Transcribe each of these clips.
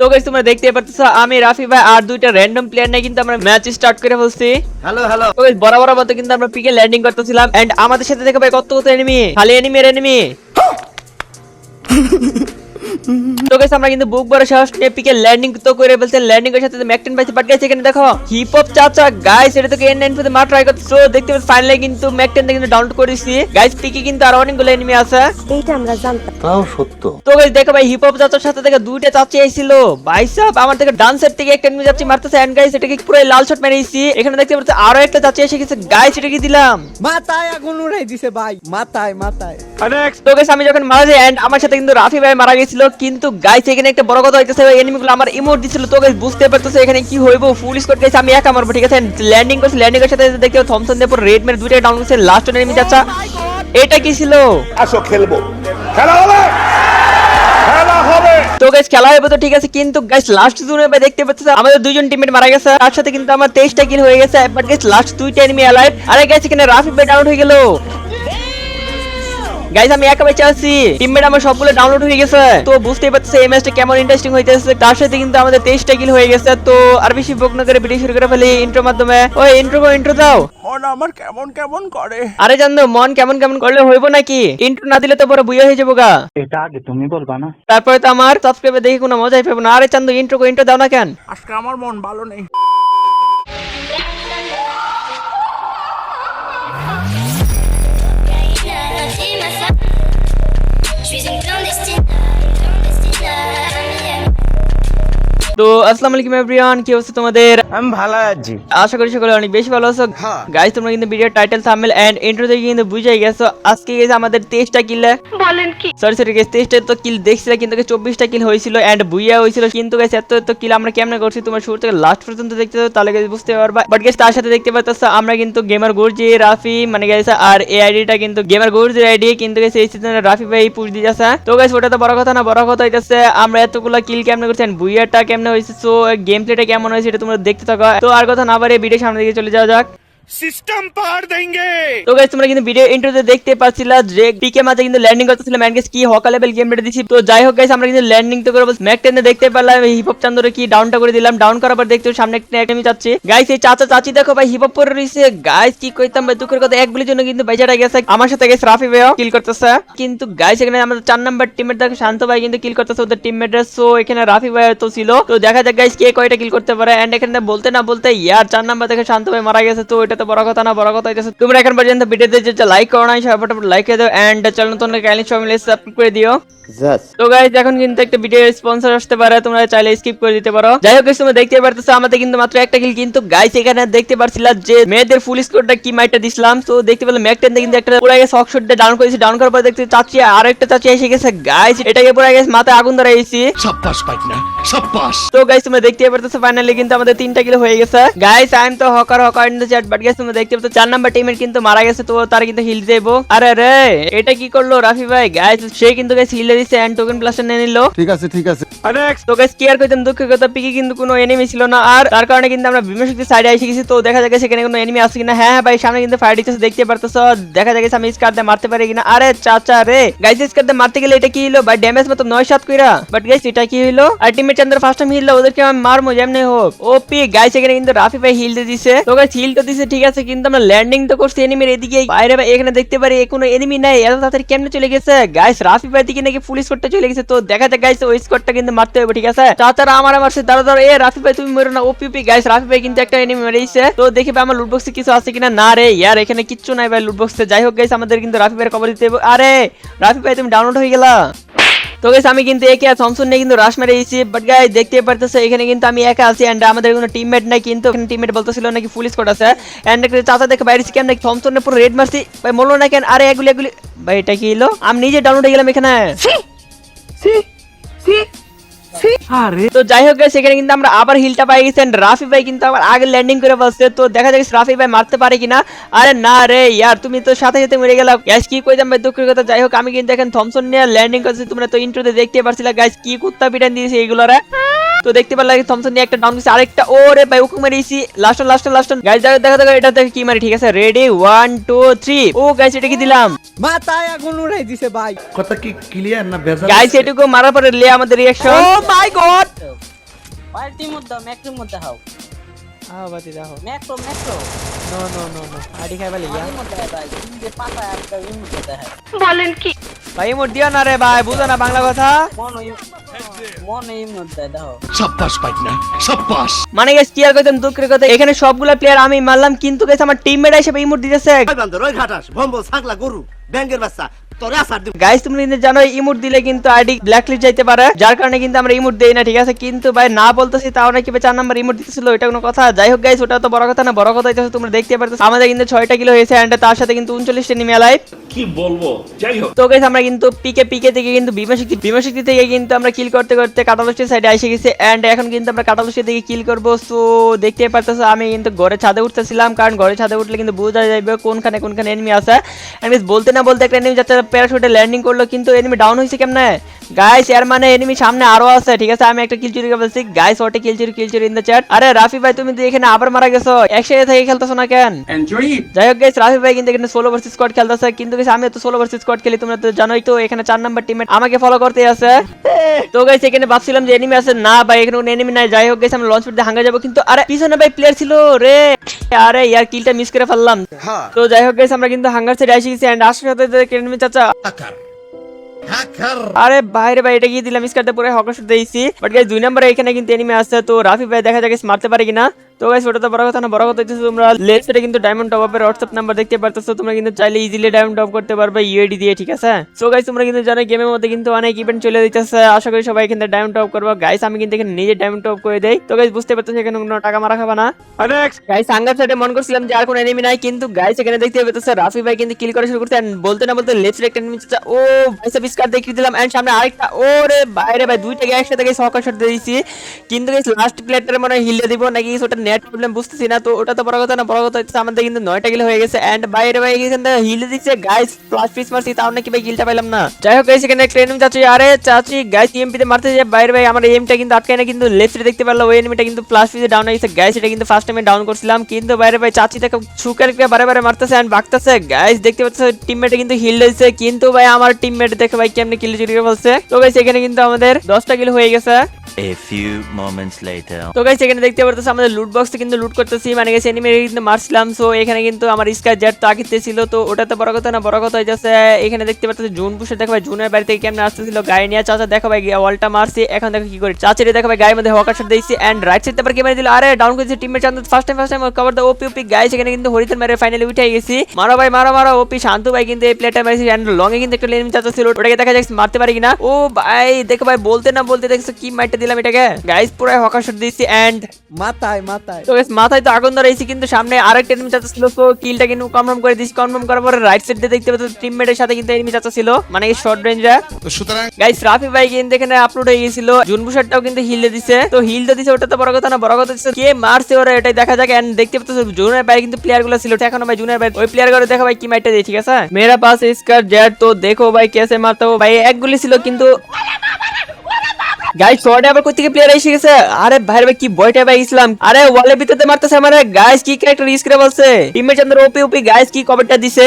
তো গাইস তোমরা দেখতে পারতেছো আমি রাফি ভাই আর দুইটা র্যান্ডম প্লেয়ার নিয়ে কিন্তু আমরা ম্যাচ স্টার্ট করে ফেলছি। হ্যালো হ্যালো তো গাইস বরাবর মতো কিন্তু আমরা পিকে ল্যান্ডিং করতেছিলাম। এন্ড আমাদের সাথে দেখো ভাই কত কত এনিমি খালি এনিমি এর এনিমি তো গাইস আমরা কিন্তু বুক বড় সাহস নিয়ে পিকে ল্যান্ডিং তো করে ল্যান্ডিং এর সাথে ম্যাকটেন এখানে দেখো। হিপ হপ চাচা গাইস এটা তো এন নাইন পথে মার ট্রাই করতে সো দেখতে পাচ্ছ। ফাইনালি কিন্তু ম্যাকটেন কিন্তু ডাউনলোড করেছি। গাইস পিকে কিন্তু আর অনেকগুলো এনিমি আছে। এইটা আমরা জানতাম। তাও সত্য। তো গাইস দেখো ভাই হিপ হপ চাচার সাথে দেখো দুইটা চাচি আইছিল। ভাই সাহেব আমার থেকে ডান সাইড থেকে একটা এনিমি যাচ্ছি মারতেছে। এন্ড গাইস এটাকে পুরো লাল শট মেরেছি। এখানে দেখতে পাচ্ছ আরও একটা চাচি এসে গেছে। গাইস এটা কি দিলাম? মাথায় আগুন উড়াই দিছে ভাই। মাথায় মাথায়। তো গাইস আমি যখন মারা যাই এন্ড আমার সাথে কিন্তু রাফি ভাই মারা গেছিল। কিন্তু গাইস এখানে একটা বড় কথা হইতেছে এনিমি গুলো আমার ইমোট দিছিল তো গাইস বুঝতে পারতেছে এখানে কি হইব ফুল স্কোর গাইস আমি একা মারবো ঠিক আছে? ল্যান্ডিং করছি ল্যান্ডিং এর সাথে দেখতে থমসন পুরো রেড মেরে দুইটা ডাউন করছে লাস্ট এনিমি যাচ্ছে। এটা কি ছিল? আসো খেলব। খেলা হবে! খেলা হবে! তো গাইস খেলা হবে তো ঠিক আছে কিন্তু গাইস লাস্ট জোনে ভাই দেখতে পাচ্ছেন আমাদের দুইজন টিমমেট মারা গেছে তার সাথে কিন্তু আমার 23টা কিল হয়ে গেছে বাট গাইস লাস্ট দুইটা এনিমি অ্যালাইভ আরে গাইস এখানে রাফি ভাই ডাউন হয়ে গেল। গাইস আমি একা বেঁচে আছি। টিমমেট আমার সবগুলো ডাউনলোড হয়ে গেছে। তো বুঝতেই পারতেছে এই ম্যাচটা কেমন ইন্টারেস্টিং হইতেছে। তার সাথে কিন্তু আমাদের 23টা কিল হয়ে গেছে। তো আর বেশি বক না করে ভিডিও শুরু করে ফেলি ইন্ট্রোর মাধ্যমে। ওই ইন্ট্রো কো ইন্ট্রো দাও। মন আমার কেমন কেমন করে? আরে জানো মন কেমন কেমন করলে হইব নাকি? ইন্ট্রো না দিলে তো বড় বুইয়া হয়ে যাব গা। এটা আগে তুমি বলবা না। তারপরে তো আমার সাবস্ক্রাইবে দেখে কোনো মজাই পাবো না। আরে চান্দু ইন্ট্রো কো ইন্ট্রো দাও না কেন? আজকে আমার মন ভালো নেই। তো আসসালামু আলাইকুম এভরিওয়ান কি অবস্থা তোমাদের? আমি ভালো আছি। আশা করি সকলে অনেক বেশি ভালো আছো। হ্যাঁ। গাইস তোমরা কিন্তু video title thumbnail and intro থেকে কিন্তু বুঝাই গেছো। আজকে গেছে আমাদের 23টা কিল বলেন কি? সরি সরি গেছে 23টা তো কিল দেখছিল কিন্তু 24টা কিল হয়েছিল এন্ড বুইয়া হয়েছিল। কিন্তু গাইস এত এত কিল আমরা কেমনে করছি? তোমার শুরু থেকে লাস্ট পর্যন্ত দেখতে তাহলে গাইস বুঝতে পারবা। বাট গাইস তার সাথে দেখতে পাচ্ছ আমরা কিন্তু গেমার গুরজি রাফি মানে গাইস আর এই আইডিটা কিন্তু গেমার গুরজি আইডি কিন্তু গাইস এই সিজনে রাফি ভাই পুশ দিয়ে যাচ্ছে। তো গাইস ওটা তো বড় কথা না বড় কথা হইতাছে আমরা এতগুলা কিল কেমনে করছি and বুইয়াটা কেমনে হয়েছে? সো গেম প্লেটা কেমন হয়েছে, এটা তোমরা দেখতে থাকো। তো আর কথা না বাড়িয়ে ভিডিও সামনে দিকে চলে যাওয়া যাক। সিস্টেম পার দেंगे তো গাইস তোমরা কিন্তু ভিডিও ইন্ট্রোতে দেখতে পাচ্ছিলা যে পিকে মাঝে কিন্তু ল্যান্ডিং করতেছিল ম্যান কি হকা লেভেল গেম রেটে দিছি। তো যাই হোক গাইস আমরা কিন্তু ল্যান্ডিং তো করে ম্যাক টেনে দেখতে পারলাম হিপ হপ চান্দরে কি ডাউনটা করে দিলাম। ডাউন করার পর দেখতে সামনে একটা এনিমি যাচ্ছে। গাইস এই চাচা চাচি দেখো ভাই হিপ হপ পরে রইছে। গাইস কি কইতাম ভাই, দুঃখের কথা, এক বলির জন্য কিন্তু বেচারা গেছে। আমার সাথে গেছে রাফি ভাইও কিল করতেছে। কিন্তু গাইস এখানে আমাদের চার নাম্বার টিমমেট দেখো, শান্ত ভাই কিন্তু কিল করতেছে ওদের টিমমেটরা সো এখানে রাফি ভাই তো ছিল। তো দেখা যাক গাইস কে কয়টা কিল করতে পারে। এন্ড এখানে বলতে না বলতে, ইয়ার চার নাম্বার দেখে, শান্ত ভাই মারা গেছে। তো এটা তো বড় কথা না বড় কথা হইতেছে। তোমরা এখন পর্যন্ত ভিডিওতে যে লাইক করো নাই সবাই ফটাফট লাইক করে দাও এন্ড চ্যানেল নতুন কাইন্ডলি সবাই মিলে সাবস্ক্রাইব করে দিও। জাস্ট তো গাইস এখন কিন্তু একটা ভিডিও স্পন্সর আসতে পারে তোমরা চাইলে স্কিপ করে দিতে পারো। যাই হোক তোমরা দেখতে পারতেছো আমাদের কিন্তু মাত্র একটা কিল কিন্তু গাইস এখানে দেখতে পারছিলা যে মেয়েদের ফুল স্কোরটা কি মাইটা দিছিলাম। তো দেখতে পেলাম ম্যাকটেন কিন্তু একটা পুরো গেছে শক শটটা ডাউন করেছি ডাউন করার পর দেখতে চাচ্ছি আর একটা চাচ্ছি এসে গেছে। গাইস এটাকে পুরো গেছে মাথায় আগুন ধরাইছি সাব্বাস পাইকনা সাব্বাস। তো গাইস তোমরা দেখতে পারতেছো ফাইনালি কিন্তু আমাদের তিনটা কিলো হয়ে গেছে। গাইস আই এম তো hacker hacker in the chat but তোমরা দেখতে পাচ্ছ চার নাম্বার টিমের কিন্তু মারা গেছে তো তার কিন্তু হিল দেবো। আরে রে এটা কি করল রাফি ভাই? গাইস সে কিন্তু গাইস হিল দিছে এন্ড টোকেন প্লাস নিয়ে নিল। ঠিক আছে ঠিক আছে। তো গাইস কি আর কইতাম দুঃখের কথা পিকে কিন্তু কোনো এনিমি ছিল না আর তার কারণে কিন্তু আমরা বিমা শক্তি সাইডে এসে গেছি তো দেখা যাচ্ছে সেখানে কোনো এনিমি আছে কিনা। হ্যাঁ হ্যাঁ ভাই সামনে কিন্তু ফায়ার দিতেছে দেখতে পারতেছো? দেখা যাচ্ছে আমি স্কার দিয়ে মারতে পারি কিনা। আরে চাচা রে গাইস স্কার দিয়ে মারতে গেলে এটা কি হলো ভাই ড্যামেজ মতো নয় সাত কইরা। বাট গাইস এটা কি হলো আলটিমেট চান্দ্র ফার্স্ট টাইম হিল ওদেরকে আমি মারমু যেমনি হোক। ওপি গাইস এখানে কিন্তু রাফি ভাই হিল দিয়ে দিছে। তো গাইস হিল তো দিছে ঠিক আছে, কিন্তু আমরা ল্যান্ডিং তো করছি এনিমির এদিকে বাইরে ভাই, এখানে দেখতে পারি কোনো এনিমি নাই এত তাড়াতাড়ি কেমনে চলে গেছে? গাইস রাফি ভাই দিকে নাকি ফুল স্কোরটা চলে গেছে। তো দেখা যাক গাইস ওই স্কোরটা কিন্তু মারতে হবে, ঠিক আছে? চাচারা, আমার মারছে দাঁড়া দাঁড়া এ, রাফি ভাই, তুমি মরো না ওপিপি গাইস রাফি ভাই কিন্তু একটা এনিমি মেরেছে তো দেখি ভাই, আমার লুটবক্সে কিছু আছে কিনা? না রে, ইয়ার এখানে কিচ্ছু নাই ভাই লুটবক্সে যাই হোক গাইস আমাদের কিন্তু রাফি ভাইয়ের কভার দিতে হবে। আরে, রাফি ভাই, তুমি ডাউনলোড হয়ে গেলা। তো গেছে আমি কিন্তু একে আর সমসুন নিয়ে কিন্তু রাশ মেরে দিয়েছি বাট গাইস দেখতে পারতেছে, এখানে কিন্তু আমি একা আছি এন্ড আমাদের কোনো টিমমেট নাই, কিন্তু এখানে টিমমেট বলতেছিল নাকি ফুল স্কোয়াড আছে। একটা চাচা দেখে বাইরে কেন নাকি থমসনে পুরো রেড মারছি। ভাই, মরলো না কেন? আরে, এগুলি এগুলি, ভাই, এটা কি হলো? আমি নিজে ডাউনলোড হয়ে গেলাম এখানে। তো যাই হোক সেখানে কিন্তু আমরা আবার হিলটা পাই গেছি রাফি ভাই কিন্তু আবার আগে ল্যান্ডিং করে বসছে। তো দেখা যাক রাফি ভাই মারতে পারে কিনা। আরে না রে ইয়ার, তুমি তো সাথে সাথে মরে গেলাম গ্যাস কি কইতাম ভাই দুঃখের কথা? যাই হোক, আমি কিন্তু এখন থমসন নিয়ে ল্যান্ডিং করছি। তোমরা তো ইন্ট্রোতে দেখতে পারছিলা। গ্যাস কি কুত্তা পিটান দিয়েছে এইগুলো রে? তো দেখতে পারলাম থমসন নিয়ে একটা ডাউন দিচ্ছে আরেকটা ওরে ভাই উকুক মারিয়েছি লাস্ট লাস্ট লাস্ট গাইস দেখা দেখা দেখা এটা দেখে কি মারি ঠিক আছে? রেডি ওয়ান টু থ্রি ও গাইস এটা কি দিলাম? মাথায় আগুন উড়াই দিছে ভাই। কথা কি ক্লিয়ার না ভেজাল? গাইস এটুকু মারার পরে লে আমাদের রিয়াকশন ও মাই গড পার্টির মধ্যে ম্যাক্রোর মধ্যে হাও। আ বাতি দেখো macro. Macro no no no no ID খাইবা লিয়া পার্টির মধ্যে ভাই যে পাতা একটা ইন মধ্যে দেখায় ভাই মোর দিও না রে ভাই বুঝো না বাংলা কথা। দেখো মানে গেস কি আর কইতাম দুঃখের কথা এখানে সবগুলা প্লেয়ার আমি মারলাম কিন্তু গেস আমার টিমমেট এসে ইমোট দিতেছে বান্দর ওই ঘাটাস ভম্বল ছাগলা গরু ব্যাঙ্গের বাচ্চা তোরে আসার দিব গাইস তুমি কিন্তু জানো ইমোট দিলে কিন্তু আইডি ব্ল্যাকলিস্ট যাইতে পারে যার কারণে কিন্তু আমরা ইমোট দেই না ঠিক আছে? কিন্তু ভাই না বলতেছি তাও নাকি চার নাম্বার ইমোট দিতেছিল এটা কোনো কথা। যাই হোক গাইস ওটা তো বড় কথা না বড় কথা হইতেছে তোমরা দেখতে পারতো আমাদের কিন্তু ছয়টা কিলো হয়েছে তার সাথে কিন্তু উনচল্লিশটা নিমে লাইভ কি বলব? যাই হোক। তো গাইস আমরা কিন্তু পিকে পিকে থেকে কিন্তু বিমাশক্তি বিমাশক্তি থেকে কিন্তু আমরা কিল করতে করতে কাটালস্টের সাইডে এসে গেছি এন্ড এখন কিন্তু আমরা কাটালস্টের দিকে কিল করব। সো দেখতে পারতেছো আমি কিন্তু ঘরে ছাদে উঠতেছিলাম কারণ ঘরে ছাদে উঠলে কিন্তু বোঝা যাবে কোনখানে কোনখানে এনিমি আছে। এন্ড বলতে না বলতে একটা এনিমি যাচ্ছে প্যারাশুটে ল্যান্ডিং করল কিন্তু এনিমি ডাউন হয়েছে কেমনে? গাইস এর মানে এনিমি সামনে আরও আছে ঠিক আছে? আমি একটা কিল চুরি করে বলছি গাইস ওটে কিল চুরি কিল চুরি ইন দ্য চ্যাট আরে রাফি ভাই তুমি এখানে আবার মারা গেছো। একসাথে থেকে খেলতেছো না কেন? যাই হোক গাইস রাফি ভাই কিন্তু এখানে সোলো ভার্সেস স্কোয়াড খেলতেছে কিন্তু গাইস আমি তো সোলো ভার্সেস স্কোয়াড খেলি তোমরা তো জানোই তো এখানে চার নাম্বার টিমমেট আমাকে ফলো করতে আছে। তো গাইস এখানে ভাবছিলাম যে এনিমি আছে না ভাই এখানে কোনো এনিমি নাই। যাই হোক গাইস আমরা লঞ্চ পেটে হাঙ্গা যাব কিন্তু আরে পিছনে ভাই প্লেয়ার ছিল রে। আরে ইয়ার কিলটা মিস করে ফেললাম। তো যাই হোক গাইস আমরা কিন্তু হাঙ্গার সাইডে আসি গেছি এন্ড আসার সাথে এনিমি চাচা। আরে বাইরে ভাই এটা কি দিলাম? মিস করতে পুরো হকার শুট দিয়েছি বাট গাইস দুই নম্বরে এখানে কিন্তু এনিমি আছে তো রাফি ভাই দেখা যাক মারতে পারে কিনা। তো গাইস ওটা তো বড় কথা না বড় কথা হচ্ছে তোমরা লেফট কিন্তু ডায়মন্ড টপ আপের হোয়াটসঅ্যাপ নাম্বার দেখতে পারতেছো তোমরা কিন্তু চাইলে ইজিলি ডায়মন্ড টপ করতে পারবে ইউএডি দিয়ে ঠিক আছে? সো গাইস তোমরা কিন্তু জানো গেমের মধ্যে কিন্তু অনেক ইভেন্ট চলে দিতেছে আশা করি সবাই এখানে ডায়মন্ড টপ করব। গাইস আমি কিন্তু এখানে নিজে ডায়মন্ড টপ করে দেই। তো গাইস বুঝতে পারতেছো এখানে কোনো টাকা মারা খাবে না? গাইস আঙ্গার সাইডে মন করছিলাম যে আর কোনো এনিমি নাই কিন্তু গাইস এখানে দেখতে পেতেছে রাফি ভাই কিন্তু কিল করা শুরু করতে বলতে না বলতে লেফট একটা এনিমি ও ভাই সাব স্কার দেখিয়ে দিলাম। এন্ড সামনে আরেকটা ওরে বাইরে ভাই দুইটা একসাথে গাইস হকার শট দিয়ে দিয়েছি কিন্তু গাইস লাস্ট প্লেয়ারটার মনে হিল দিব নাকি ওটা নেট প্রবলেম বুঝতেছি না তো ওটা তো বড় কথা না বড় কথা হচ্ছে আমাদের কিন্তু নয়টা কিল হয়ে গেছে এন্ড বাইরে ভাই এখান থেকে হিল দিচ্ছে গাইস প্লাস পিস মারছি তাও নাকি ভাই কিলটা পাইলাম না। যাই হোক গাইস এখানে একটা এনিমি চাচ্ছি আরে চাচি গাইস এমপি তে মারতে যায় বাইরে ভাই আমার এমটা কিন্তু আটকায় না কিন্তু লেফট দেখতে পারল ওই এনিমিটা কিন্তু প্লাস পিসে ডাউন হয়ে গেছে। গাইস এটা কিন্তু ফার্স্ট টাইমে ডাউন করছিলাম কিন্তু বাইরে ভাই চাচি তাকে সুকার করে বারে বারে মারতেছে এন্ড বাগতেছে। গাইস দেখতে পাচ্ছ টিমমেটে কিন্তু হিল দিয়েছে কিন্তু ভাই আমার টিমমেট দেখে ভাই কেমনে কিল চুরি করে বলছে। তো গাইস এখানে কিন্তু আমাদের 10টা কিল হয়ে গেছে। A few moments later. তো গাইস এখানে দেখতে পারতেছ আমাদের লুট বক্স কিন্তু লুট করতেছি। মানে গেছে এনিমি কিন্তু মারছিলাম সো এখানে কিন্তু আমার স্কাই জেট তো ছিল, তো ওটা তো বড় কথা না, বড় কথা হইতাছে, এখানে দেখতে পাচ্ছি জুন পুষে দেখো ভাই, জুনের বাড়ি থেকে কেমন আসতেছিল গায়ে নিয়ে চাচা দেখো ভাই ওয়ালটা মারছি, এখন দেখো কি করি চাচারে দেখো ভাই গায়ের মধ্যে হকার শট দিয়েছি এন্ড রাইট সাইড আবার কে মেরে দিল? আরে ডাউন করেছে teammate Chand first time first time cover the OP OP guys এখানে কিন্তু হরিতন মেরে ফাইনালি উঠে গেছি। মারো ভাই, মারো মারো ওপি শান্তু ভাই কিন্তু এই প্লেটা মারছি এন্ড লং এ কিন্তু একটা এনিমি চাচা ছিল, ওটাকে দেখা যাচ্ছে মারতে পারি কিনা। ও ভাই, দেখো ভাই, বলতে না বলতে দেখছ কি মাইটে দিলাম এটাকে? গাইস পুরো হকার শট দিয়েছি এন্ড মাথায় মাথায় তো guys, মাথায় তো আগুন ধরেছি কিন্তু সামনে আরেকটা এনিমি চাচা ছিল তো কিলটা কিন্তু কনফার্ম করে দিয়েছি। কনফার্ম করার পরে রাইট সাইড দিয়ে দেখতে পাচ্ছি টিমমেটের সাথে কিন্তু এনিমি চাচা ছিল মানে শর্ট রেঞ্জে গাইস রাফি ভাই কিন্তু এখানে আপলোড হয়ে গেছিল। জুনবুশারটাও কিন্তু হিল দিছে। তো হিল দিছে ওটা তো বড় কথা না বড় কথা হচ্ছে কে মারছে ওরা এটাই দেখা যাক। এন্ড দেখতে পাচ্ছ জুনের বাইরে কিন্তু প্লেয়ারগুলো ছিল। এখনও ভাই জুনের বাইরে ওই প্লেয়ারগুলো দেখো ভাই কি মাইটটা দিয়ে ঠিক আছে? মেরা পাস স্কার জেট তো দেখো ভাই কেসে মারতে ভাই এক গুলি ছিল কিন্তু গাইস আবার কোথেকে প্লেয়ার এসে গেছে? আরে ভাই ভাই, কি বয়টা ভাই ইসলাম আরে ওয়ালের ভিতরে মারতেছে আমারে। গাইস কি ক্যারেক্টার ইউজ করে বলছে? টিমের চন্দ্র ওপি ওপি গাইস কি কভারটা দিছে?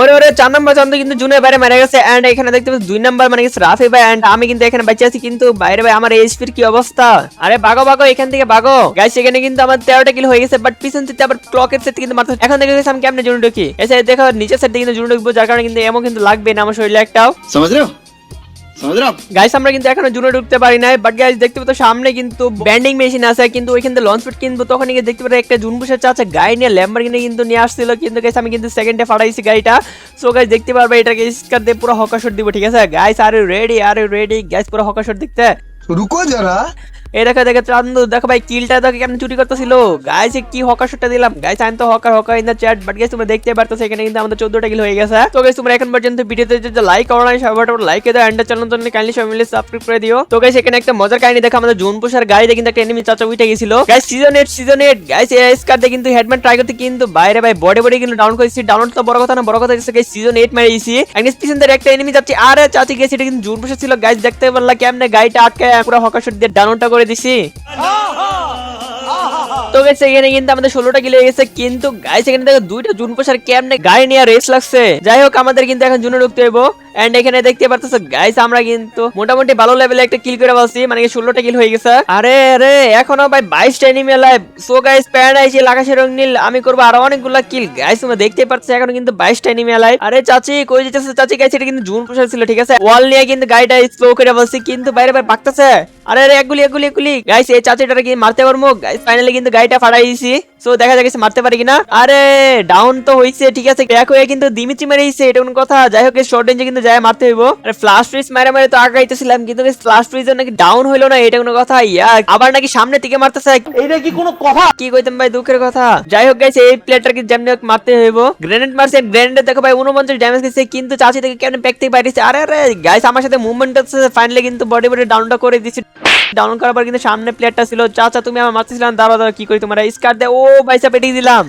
ওরে ওরে, চার চন্দ্র কিন্তু বাইরে মারা গেছে। এন্ড এখানে দেখতে পাচ্ছি, দুই মানে গেছে রাফি ভাই। এন্ড আমি কিন্তু এখানে বেঁচে আছি কিন্তু বাইরে ভাই, আমার এইচপির কি অবস্থা? আরে বাগো বাগো, এখান থেকে বাগো। গাইস এখানে কিন্তু আমার 13টা কিল হয়ে গেছে বাট পিছন থেকে আবার ক্লকের সাথে কিন্তু মারতে এখন দেখে গেছি আমি কেমনে জুনে ঢুকি। এসে দেখো, নিচের সাইড কিন্তু জুনে ঢুকবো, যার কারণে কিন্তু এমন কিন্তু লাগবে না আমার শরীরে একটাও। সমাজ গাইস আমরা কিন্তু এখনও জুনে ঢুকতে পারি নাই বাট গাইস দেখতে পাবো সামনে কিন্তু ব্যান্ডিং মেশিন আছে, কিন্তু ওইখান থেকে লঞ্চ পেট কিনবো তখন গিয়ে দেখতে পাবো একটা জুন বসে চাচা গাড়ি নিয়ে ল্যাম্বার কিনে কিন্তু নিয়ে আসছিল, কিন্তু গাইস আমি কিন্তু সেকেন্ডে ফাটাইছি গাড়িটা। সো গাইস দেখতে পারবে, এটাকে স্কার দিয়ে পুরো হকাশট দিব, ঠিক আছে? গাইস আর রেডি আর রেডি গাইস পুরো হকাশট দেখতে। রুকো যারা এই দেখো দেখো, চান্দু, দেখো ভাই, কিলটা দেখো কেমন চুরি করতেছিল। গাইস কি হকার শটটা দিলাম। গাইস তো hacker hacker in the chat but guys তোমরা দেখতে পারতেছো, এখানে কিন্তু আমাদের 14টা কিল হয়ে গেছে। তো গাইস তোমরা এখন পর্যন্ত ভিডিওতে লাইক করো না লাইক দাও এন্ড চ্যানেল কাইন্ডলি সবাই মিলে সাবস্ক্রাইব করে দিও। তো গাইস এখানে একটা মজার কাহিনী দেখো, আমাদের জোন পোষার গাড়িতে কিন্তু একটা এনিমি চাচা উঠে গেছিল। গাইস সিজন 8 সিজন 8 গাইস এই স্কার দিয়ে কিন্তু হেডম্যান ট্রাই করতে কিন্তু বাইরে, ভাই বডি বডি কিন্তু ডাউন করেছি। ডাউন তো বড় কথা না, বড় কথা হচ্ছে গাইস সিজন 8 মেরে দিয়েছি। এন্ড একটা এনিমি যাচ্ছে। আরে, চাচি গেছে এটা কিন্তু জোন পোষা ছিল। গাইস দেখতে পারলা কেমনে গাড়িটা আটকে পুরো হকার শট দিয়ে ডাউনটা করে করে দিছি। তো গেছে এখানে কিন্তু আমাদের ষোলোটা কিলো গেছে, কিন্তু গাইস এখানে দেখো দুইটা জুন পোষার কেমনে গাড়ি নিয়ে রেস লাগছে। যাই হোক, আমাদের কিন্তু এখন জুনে ঢুকতে হইব। এন্ড এখানে দেখতে পারতেছো গাইস আমরা কিন্তু মোটামুটি ভালো লেভেলে একটা কিল করে বলছি মানে ষোলোটা কিল হয়ে গেছে। আরে আরে, এখনও ভাই বাইশটা এনিমি লাইভ সো গাইস আইছি লাগাশের রং নীল আমি করব আরও অনেকগুলা কিল গাইস তোমরা দেখতে পাচ্ছ এখনও কিন্তু বাইশটা এনিমি লাইভ আরে, চাচি, কই যেতেছে চাচি গাইস এটা কিন্তু জুন পোষার ছিল, ঠিক আছে? ওয়াল নিয়ে কিন্তু গাড়িটা স্লো করে বলছি কিন্তু বাইরে বাইরে পাকতেছে আরে আরে একগুলি একগুলি একগুলি গাইস এই চাচিটারে কি মারতে পারব? গাইস ফাইনালি কিন্তু গাড়িটা ফাড়াই দিছি। সো দেখা যাচ্ছে মারতে পারি কিনা। আরে ডাউন তো হইছে ঠিক আছে। ক্র্যাক হয়ে কিন্তু দিমিচি মেরেইছে এটা কোনো কথা। যাই হোক শর্ট রেঞ্জে কিন্তু যায় মারতে হইব। আরে ফ্লাশ ফ্রিজ মারে মারে তো আগাইতেছিলাম কিন্তু ফ্লাশ ফ্রিজ নাকি ডাউন হইল না এটা কোনো কথা। ইয়া আবার নাকি সামনে থেকে মারতেছে। এটা কি কোনো কথা? কি কইতাম ভাই দুঃখের কথা। যাই হোক গাইস এই প্লেয়ারটাকে যেমনি হোক মারতে হইব। গ্রেনেড মারছে গ্রেনেড দেখো ভাই 49 ড্যামেজ দিছে কিন্তু চাচি থেকে কেমনে ব্যাক থেকে বাইরেছে আরে আরে গাইস আমার সাথে মুভমেন্ট আছে ফাইনালি কিন্তু বডি বডি ডাউনটা করে দিছি। ডাউন করার পর কিন্তু সামনে প্লেয়ারটা ছিল। চাচা তুমি আমার মারতেছিলাম দাঁড়া দাঁড়া কি করি তোমার? স্কার দে। ও ভাইসা পেটিয়ে দিলাম।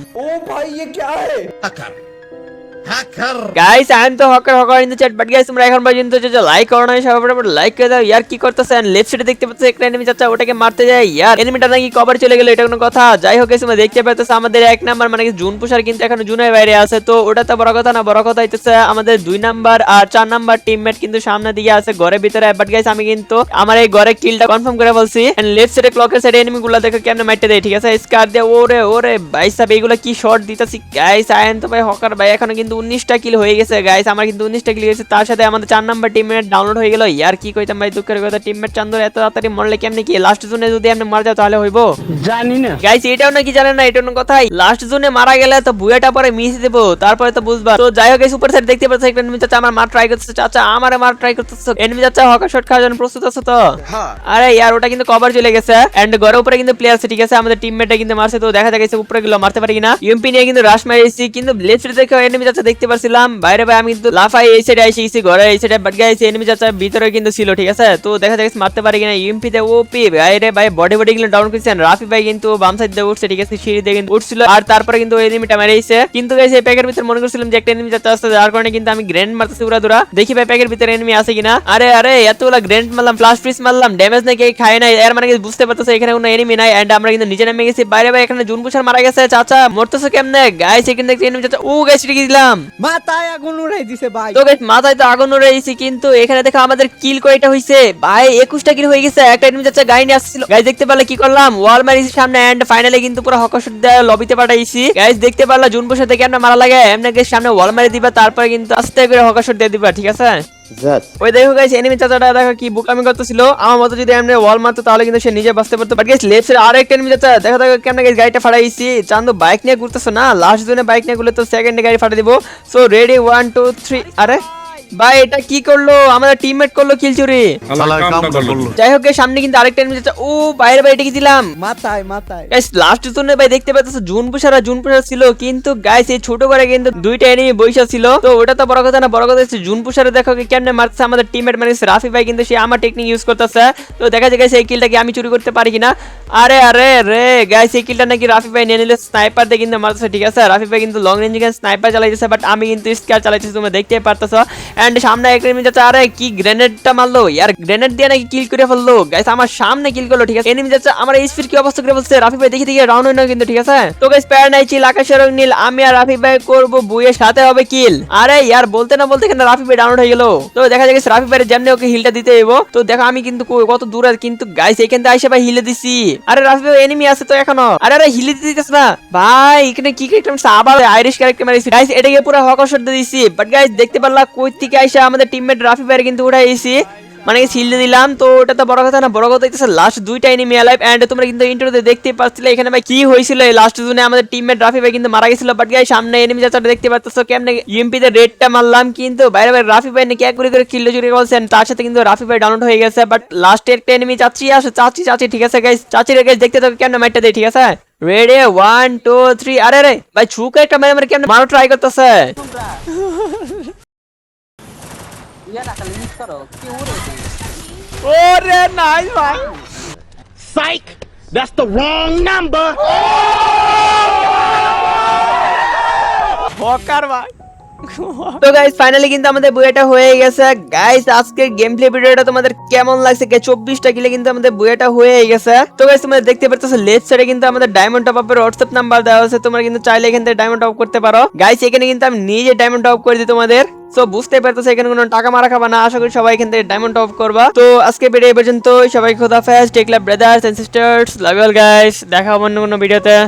গাইস আই তো hacker hacker in the chat but guys তোমরা এখন পর্যন্ত যে লাইক করো না ফটাফট লাইক করে দাও। ইয়ার কি করতেছেন লেফট সাইডে দেখতে পাচ্ছ, একটা এনিমি চাচা ওটাকে মারতে যায়। ইয়ার এনিমিটা নাকি কভার চলে গেল, এটা কোনো কথা। যাই হোক তোমরা দেখতে পাচ্ছ, আমাদের এক নাম্বার মানে জুন পুষার কিন্তু এখনও জুনের বাইরে আছে। তো ওটা তো বড় কথা না, বড় কথা হইতেছে, আমাদের দুই নাম্বার আর চার নাম্বার টিমমেট কিন্তু সামনে দিকে আছে, ঘরের ভিতরে। বাট গাইস আমি কিন্তু আমার এই ঘরে কিলটা কনফার্ম করে বলছি। এন্ড লেফট সাইডে ক্লকের সাইডে এনিমি গুলো দেখো, কেমনে মারতে দেয়, ঠিক আছে? স্কার দিয়ে, ওরে ওরে, ভাই সাহেব এইগুলা কি শট দিতেছি? গাইস আই তো ভাই হকার ভাই, এখনও কিন্তু উনিশটা কিল হয়ে গেছে গাইস আমার কিন্তু উনিশটা কিল গেছে। তার সাথে আমাদের চার নাম্বার টিমমেট ডাউনলোড হয়ে গেল। ইয়ার কি কইতাম ভাই দুঃখের কথা টিমমেট চান্দর এত তাড়াতাড়ি মরলে কেমনে কি? লাস্ট জোনে যদি আপনি মারা যাও তাহলে হইবো? জানি না। গাইস এটাও নাকি জানেন না এটা কোনো কথাই। লাস্ট জোনে মারা গেলে তো বুয়াটা পরে মিস দেবো তারপরে তো বুঝবা তো যাই হোক এই সুপার সাইড দেখতে পাচ্ছ একটা এনিমি চাচা আমার মার ট্রাই করতেছে চাচা আমার মার ট্রাই করতেছে। এনিমি চাচা হকার শট খাওয়ার জন্য প্রস্তুত আছে তো? আরে ইয়ার ওটা কিন্তু কভার চলে গেছে। এন্ড ঘরের উপরে কিন্তু প্লেয়ার আছে ঠিক আছে? আমাদের টিমমেটটা কিন্তু মারছে তো দেখা যাচ্ছে উপরে গেল মারতে পারি কিনা? ইউএমপি নিয়ে কিন্তু রাশ মারিয়েছি কিন্তু লেফট সাইড দেখে এনিমি চাচা দেখতে পারছিলাম। বাইরে ভাই, আমি কিন্তু লাফাই, এই সাইডে এসে গেছি ঘরে, এই সাইডে বাট গাইছি এনিমি চাচা ভিতরে কিন্তু ছিল, ঠিক আছে? তো দেখা যাচ্ছে মারতে পারি কিনা। ইউএমপি তে ওপি বাইরে ভাই বডি বডি গুলো ডাউন করছেন। রাফি ভাই কিন্তু বাম সাইড দিয়ে উঠছে, ঠিক আছে? সিঁড়ি দিয়ে কিন্তু উঠছিল। আর তারপরে কিন্তু এনিমিটা মেরেছে কিন্তু গাইছে এই প্যাকের ভিতরে মনে করছিলাম যে একটা এনিমি চাচা আসছে যার কারণে কিন্তু আমি গ্র্যান্ড মারতেছি পুরা দূরা দেখি ভাই প্যাকের ভিতরে এনিমি আছে কিনা? আরে আরে, এতগুলা গ্র্যান্ড মারলাম ফ্লাশ ফ্রিজ মারলাম ড্যামেজ নাকি খায় নাই। এর মানে বুঝতে পারতেছে, এখানে কোনো এনিমি নাই। এন্ড আমরা কিন্তু নিচে নেমে গেছি। বাইরে ভাই, এখানে জুন মারা গেছে, চাচা, মরতেছে কেমনে? গাইছে কিন্তু একটা এনিমি চাচা ও গাইছে কি দিলাম মাথায় আগুন উড়াই দিছে ভাই। তো গাইস মাথায় তো আগুন উড়াইছি কিন্তু এখানে দেখো আমাদের কিল কয়টা হইছে। ভাই একুশটা কিল হয়ে গেছে একটা এনিমি যাচ্ছে গাই নিয়ে আসছিল। গাইস দেখতে পারলে কি করলাম? ওয়াল মারিছি সামনে এন্ড ফাইনালি কিন্তু পুরো হকশট দেয়া লবিতে পাঠাইছি। গাইস দেখতে পারলে জুন বসে থেকে আমরা মারা লাগে? এমনি গেস সামনে ওয়াল মারি দিবা তারপরে কিন্তু আস্তে করে হকশট দিয়ে দিবা ঠিক আছে? ওই দেখো গাইস এনিমি চাচাটা, দেখো কি বুকামি করতেছিল। আমার মতো যদি এমনি ওয়াল মারতো, তাহলে কিন্তু সে নিজে বাঁচতে পারতো। বাট গাইস লেফট সাইড আরেকটা এনিমি চাচা, দেখো দেখো কেমন গাইস গাড়িটা ফাড়াইছি চান্দু বাইক নিয়ে ঘুরতেছো না লাস্ট জোনে বাইক নিয়ে ঘুরলে তো সেকেন্ডে গাড়ি ফাটা দিব। So ready one two three আরে ভাই এটা কি করল? আমাদের টিমমেট করল কিল চুরি যাই হোক সামনে কিন্তু আরেকটা এনিমি যাচ্ছে ও বাইরে বাইরে কি দিলাম? মাথায় মাথায়। গাইস লাস্ট জোনে ভাই দেখতে পাচ্ছ জুন পুষারা জুন পুষার ছিল কিন্তু গাইস এই ছোট করে কিন্তু দুইটা এনিমি বৈশা ছিল। তো ওটা তো বড় কথা না বড় কথা হচ্ছে জুন পুষারে দেখো কি কেমনে মারছে আমাদের টিমমেট মানে রাফি ভাই কিন্তু সে আমার টেকনিক ইউজ করতেছে। তো দেখা যায় গাইস এই কিলটা কি আমি চুরি করতে পারি কিনা। আরে আরে রে গাইস এই কিলটা নাকি রাফি ভাই নিয়ে নিলে স্নাইপার দিয়ে কিন্তু মারতেছে ঠিক আছে? রাফি ভাই কিন্তু লং রেঞ্জ স্নাইপার চালাইতেছে বাট আমি কিন্তু স্কার চালাইতেছি তুমি দেখতেই পারতেছো। এন্ড সামনে এক এনিমি যাচ্ছে, আরে কি গ্রেনেডটা মারলো? ইয়ার গ্রেনেড দিয়ে নাকি কিল করে ফেলল? গাইস আমার সামনে কিল করল, ঠিক আছে? এনিমি যাচ্ছে, আমার এইচপির কি অবস্থা করে বলছে রাফি ভাই, দেখি দেখি রাউন্ড হয় না কিন্তু, ঠিক আছে? তো গাইস প্যার নাই চিল আকাশের রং নীল, আমি আর রাফি ভাই করব বুয়ের সাথে হবে কিল আরে ইয়ার, বলতে না বলতে কিন্তু রাফি ভাই ডাউন হয়ে গেল। তো দেখা যায় রাফি ভাই যেমনি ওকে হিলটা দিতে হইব। তো দেখো, আমি কিন্তু কত দূরে, কিন্তু গাইস এখান আইসা ভাই হিলে দিছি। আরে রাফি ভাই এনিমি আছে তো এখনও। আরে আরে হিলে দিতে দিতেছ না। ভাই, এখানে কি ক্যারেক্টার আবার আইরিশ ক্যারেক্টার মারিছি। গাইস এটাকে পুরো হকশট দিয়ে দিছি। বাট গাইস দেখতে পারলা কই আইসা আমাদের টিমমেট রাফি ভাই কিন্তু উঠাইছি মানে শিল্ড দিলাম, তো ওটা তো বড় কথা না, বড় কথা হচ্ছে লাস্ট দুইটা এনিমি অ্যালাইভ এন্ড তোমরা কিন্তু ইন্টারভিউতে দেখতে পাচ্ছিলে, এখানে ভাই কি হয়েছিল এই লাস্ট জোনে আমাদের টিমমেট রাফি ভাই কিন্তু মারা গেছিল বাট গাই সামনে এনিমি যাত্রা দেখতে পাচ্ছ কেমনে ইএমপি তে রেডটা মারলাম, কিন্তু বাইরে বাইরে রাফি ভাই নাকি এক করে করে কিল্ড চুরি করছেন তার সাথে কিন্তু রাফি ভাই ডাউনলোড হয়ে গেছে বাট লাস্টে একটা এনিমি চাচ্ছি আসে চাচ্ছি চাচ্ছি ঠিক আছে গাইস চাচ্ছি রে গাইস দেখতে থাকো কেমনে মাইটটা দেয়, ঠিক আছে? রেডি ওয়ান টু থ্রি আরে রে ভাই ছুকে একটা মেরে মেরে কেমনে, মারো ট্রাই করতেছে। তোমরা ইয়াটা খালি মিস করো কি উড়ে দিই ওরে নাই ভাই Psych! That's the wrong number! Hacker ভাই তো গাইস ফাইনালি কিন্তু আমাদের বুয়েটা হয়ে গেছে। গাইস আজকের গেম প্লে ভিডিওটা তোমাদের কেমন লাগছে? কে, চব্বিশটা কিলে কিন্তু আমাদের বুয়েটা হয়ে গেছে। তো গাইস তোমরা দেখতে পাচ্ছ লেফট সাইডে কিন্তু আমাদের ডায়মন্ড টপ আপের হোয়াটসঅ্যাপ নাম্বার দেওয়া আছে। তোমরা কিন্তু চাইলে এখান থেকে ডায়মন্ড টপ করতে পারো। গাইস এখানে কিন্তু আমি নিজে ডায়মন্ড টপ করে দিই তোমাদের। তো বুঝতে পারতেছো, এখানে কোনো টাকা মারা খাবা না। আশা করি সবাই এখান থেকে ডায়মন্ড টপ করবা। তো আজকে ভিডিও পর্যন্ত সবাই খোদা fest take love brothers and sisters love you all guys দেখা হবে অন্য কোনো ভিডিওতে